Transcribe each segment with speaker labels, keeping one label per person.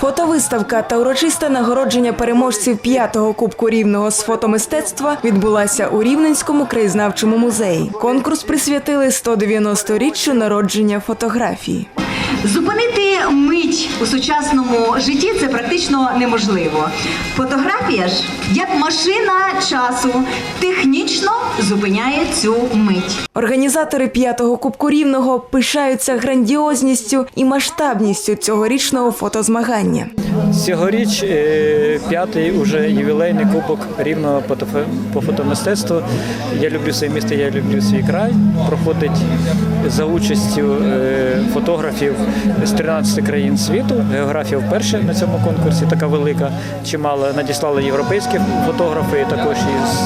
Speaker 1: Фотовиставка та урочисте нагородження переможців п'ятого кубку рівного з фотомистецтва відбулася у Рівненському краєзнавчому музеї. Конкурс присвятили 190-річчю народження фотографії.
Speaker 2: Зупинити мить у сучасному житті це практично неможливо. Фотографія ж, як машина часу, технічно зупиняє цю мить.
Speaker 1: Організатори п'ятого кубку рівного пишаються грандіозністю і масштабністю цьогорічного фотозмагання.
Speaker 3: Цьогоріч е, п'ятий уже ювілейний кубок рівного по фотомистецтву. Я люблю своє місто, я люблю свій край. Проходить за участю е, фотографів з 13 країн світу. Географія вперше на цьому конкурсі така велика. Чимало надіслали європейські фотографи, також із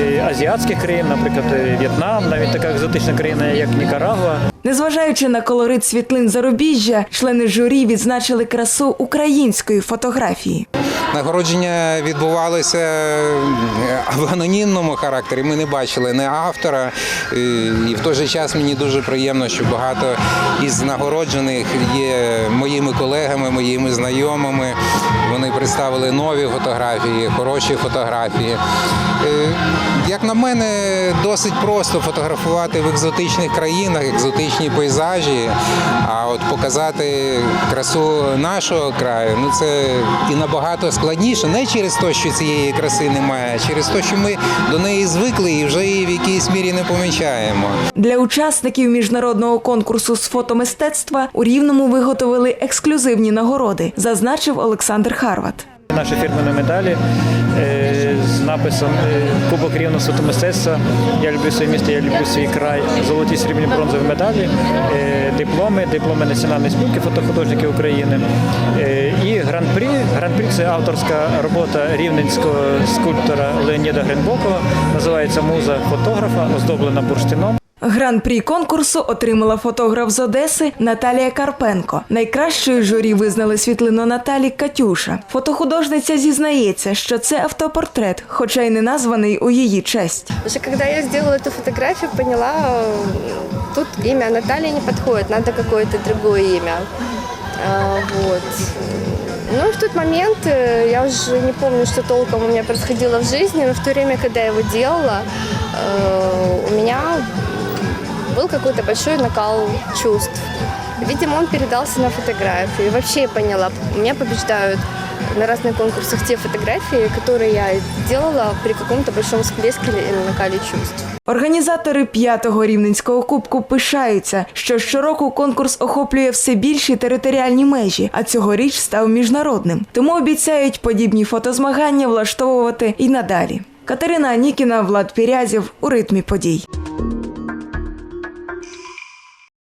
Speaker 3: е, азіатських країн, наприклад, В'єтнам, навіть така екзотична країна, як Нікарагуа.
Speaker 1: Незважаючи на колорит світлин зарубіжжя, члени журі відзначили красу української фотографії.
Speaker 4: Нагородження відбувалося е, в анонімному характері. Ми не бачили не автора, е, і в той же час мені дуже приємно, що багато із нагороджених є моїми колегами, моїми знайомими. Вони представили нові фотографії, хороші фотографії. Е, Як на мене, досить просто фотографувати в екзотичних країнах, екзотичні пейзажі. А от показати красу нашого краю, ну це і набагато складніше, не через те, що цієї краси немає, а через те, що ми до неї звикли і вже її в якійсь мірі не помічаємо.
Speaker 1: Для учасників міжнародного конкурсу з фотомистецтва у Рівному виготовили ексклюзивні нагороди, зазначив Олександр Харват.
Speaker 3: Наші фірмені медалі е, з написом е, Кубок рівного фотомистецтва. Я люблю своє місто, я люблю свій край. Золоті срібні бронзові медалі, е, дипломи, дипломи Національної спілки фотохудожників України. І гран-прі. Гран-прі це авторська робота рівненського скульптора Леоніда Гринбокова. Називається Муза фотографа, оздоблена бурштином.
Speaker 1: Гран-прі конкурсу отримала фотограф з Одеси Наталія Карпенко. Найкращою журі визнали світлину Наталі Катюша. Фотохудожниця зізнається, що це автопортрет, хоча й не названий у її честь.
Speaker 5: Уже когда я сделала эту фотографию, поняла, э, тут имя Наталья не подходит, надо какое-то другое имя. Вот. Ну и в тот момент, э, я уже не помню, что толком у меня происходило в жизни, но в то время, когда я его делала, э, у меня был какой-то большой накал чувств. Видимо, он передался на фотографию. И вообще я поняла, меня побеждают на разных конкурсах те фотографии, которые я делала при каком-то большом всплеске или накале чувств.
Speaker 1: Організатори п'ятого рівненського кубку пишаються, що щороку конкурс охоплює все більші територіальні межі, а цьогоріч став міжнародним. Тому обіцяють подібні фотозмагання влаштовувати і надалі. Катерина Анікіна, Влад Пірязів у ритмі подій.